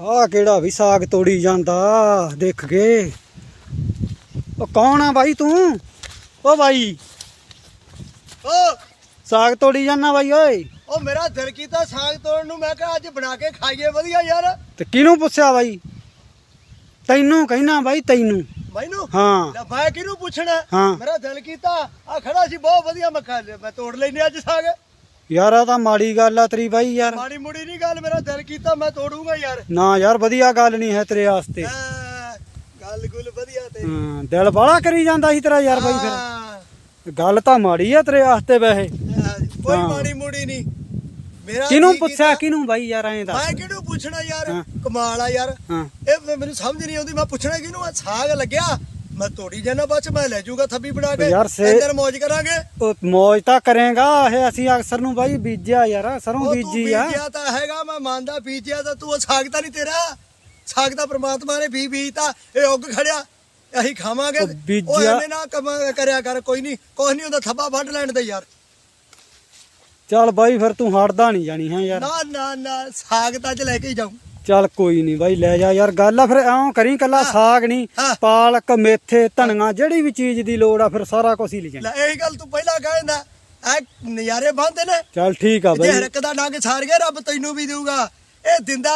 ਆ ਕਿਹੜਾ ਵੀ ਸਾਗ ਤੋੜੀ ਜਾਂਦਾ ਦੇਖ ਕੇ। ਉਹ ਕੌਣ ਆ ਬਾਈ ਤੂੰ? ਓ ਬਾਈ। ਓ। ਸਾਗ ਤੋੜੀ ਜਾਂਦਾ ਬਾਈ ਓਏ। ਉਹ ਮੇਰਾ ਦਿਲ ਕੀਤਾ ਸਾਗ ਤੋੜਨ ਨੂੰ। ਮੈਂ ਕਿਹਾ ਅੱਜ ਬਣਾ ਕੇ ਖਾਈਏ ਵਧੀਆ ਯਾਰ। ਤੇ ਕਿਹਨੂੰ ਪੁੱਛਿਆ ਬਾਈ? ਤੈਨੂੰ ਕਹਿਣਾ ਬਾਈ ਤੈਨੂੰ। ਮੈਨੂੰ? ਹਾਂ। ਲੈ ਮੈਂ ਕਿਹਨੂੰ ਪੁੱਛਣਾ? ਹਾਂ। ਮੇਰਾ ਦਿਲ ਕੀਤਾ। ਆ ਖੜਾ ਸੀ ਬਹੁਤ ਵਧੀਆ ਮੈਂ ਖਾ ਲਿਆ ਮੈਂ ਤੋੜ ਲੈਨੇ ਅੱਜ ਸਾਗ। ਯਾਰ ਆ ਤਾਂ ਮਾੜੀ ਗੱਲ ਆ ਤੇਰੀ ਬਾਈ ਯਾਰ। ਮਾੜੀ ਮੁੜੀ ਨਹੀਂ ਗੱਲ ਮੇਰਾ ਦਿਲ ਕੀਤਾ ਮੈਂ ਤੋੜੂੰਗਾ ਯਾਰ। ਨਾ ਯਾਰ ਵਧੀਆ ਗੱਲ ਨਹੀਂ ਹੈ ਤੇਰੇ ਵਾਸਤੇ। ਹਾਂ, ਗੱਲ ਗੁੱਲ ਵਧੀਆ ਤੇ। ਹਾਂ ਦਿਲ ਬਾਲਾ ਕਰੀ ਜਾਂਦਾ ਸੀ ਤੇਰਾ ਯਾਰ ਬਾਈ ਫਿਰ। ਹਾਂ, ਗੱਲ ਤਾਂ ਮਾੜੀ ਆ ਤੇਰੇ ਵਾਸਤੇ ਵੈਸੇ। ਹਾਂ, ਕੋਈ ਹਾਂ। ਮਾੜੀ ਮੁੜੀ ਨਹੀਂ ਮੇਰਾ ਕਿਹਨੂੰ ਜੀ ਪੁੱਛਿਆ ਕੀਤਾ- ਕਿਹਨੂੰ ਬਾਈ ਯਾਰ ਐਂ ਦੱਸ। ਮੈਂ ਕਿਹਨੂੰ ਪੁੱਛਣਾ ਯਾਰ? ਹਾਂ। ਕਮਾਲ ਆ ਯਾਰ। ਹਾਂ। ਇਹ ਮੈਨੂੰ ਸਮਝ ਨਹੀਂ ਆਉਂਦੀ ਮੈਂ ਪੁੱਛਣਾ ਕਿਹਨੂੰ ਆ? ਸਾਗ ਲੱਗਿਆ। ਮੈਂ ਤੋੜੀ ਜਾਣਾ ਬਾਅਦ ਚ ਮੈਂ ਲੈ ਜਾਊਗਾ ਥੱਬੀ ਬਣਾ ਕੇ ਯਾਰ ਸੇ- ਮौज ਕਰਾਂਗੇ। ਉਹ ਮੌਜ ਤਾਂ ਕਰੇਗਾ ਇਹ ਅਸੀਂ ਅਕਸਰ ਨੂੰ ਬਾਈ ਬੀਜਿਆ ਯਾਰ ਸਰੋਂ ਉਹ ਤੂੰ ਬੀਜੀ ਆ। ਬੀਜਿਆ ਤਾਂ ਹੈਗਾ ਮੈਂ ਮੰਨਦਾ ਬੀਜਿਆ ਤਾਂ ਤੂੰ ਉਹ ਸਾਗ ਤਾਂ ਨਹੀਂ ਤੇਰਾ। ਸਾਗ ਤਾਂ ਪ੍ਰਮਾਤਮਾ ਨੇ ਬੀ ਬੀਜਤਾ ਇਹ ਉੱਗ ਖੜਿਆ ਅਸੀਂ ਖਾਵਾਂਗੇ। ਉਹ ਬੀਜਿਆ- ਉਹ ਐਵੇਂ ਨਾ ਕੰਮ ਕਰਿਆ ਕਰ ਕੋਈ ਨਹੀਂ ਕੁਛ ਨਹੀਂ ਹੁੰਦਾ ਥੱਬਾ ਵੱਢ ਲੈਣ ਦੇ ਯਾਰ। ਚੱਲ ਬਾਈ ਫਿਰ ਤੂੰ ਹਟਦਾ ਨਹੀਂ ਜਾਣੀ ਹੈ ਯਾਰ। ਨਾ ਨਾ ਨਾ ਸਾਗ ਤਾਂ ਅੱਜ ਲੈ ਕੇ ਹੀ ਜਾਊਂ। ਚੱਲ ਕੋਈ ਨਹੀਂ ਬਾਈ ਲੈ ਜਾ ਯਾਰ ਗੱਲ ਆ ਫਿਰ ਐਂ ਕਰੀ ਕੱਲਾ ਸਾਗ ਨਹੀਂ ਹਾਂ। ਪਾਲਕ ਮੇਥੇ ਧਨੀਆ ਜਿਹੜੀ ਵੀ ਚੀਜ਼ ਦੀ ਲੋੜ ਆ ਫਿਰ ਸਾਰਾ ਕੁਝ ਹੀ ਲੈ ਲੈ ਇਹੀ ਗੱਲ ਤੂੰ ਪਹਿਲਾਂ ਕਹਿੰਦਾ ਐ ਨਜ਼ਾਰੇ ਬੰਦੇ ਨੇ। ਚੱਲ ਠੀਕ ਆ ਜੇ ਬਾਈ। ਹਰਕ ਦਾ ਡੰਗ ਸਾਰ ਗਿਆ ਰੱਬ ਤੈਨੂੰ ਵੀ ਦੇਊਗਾ। ਇਹ ਦਿੰਦਾ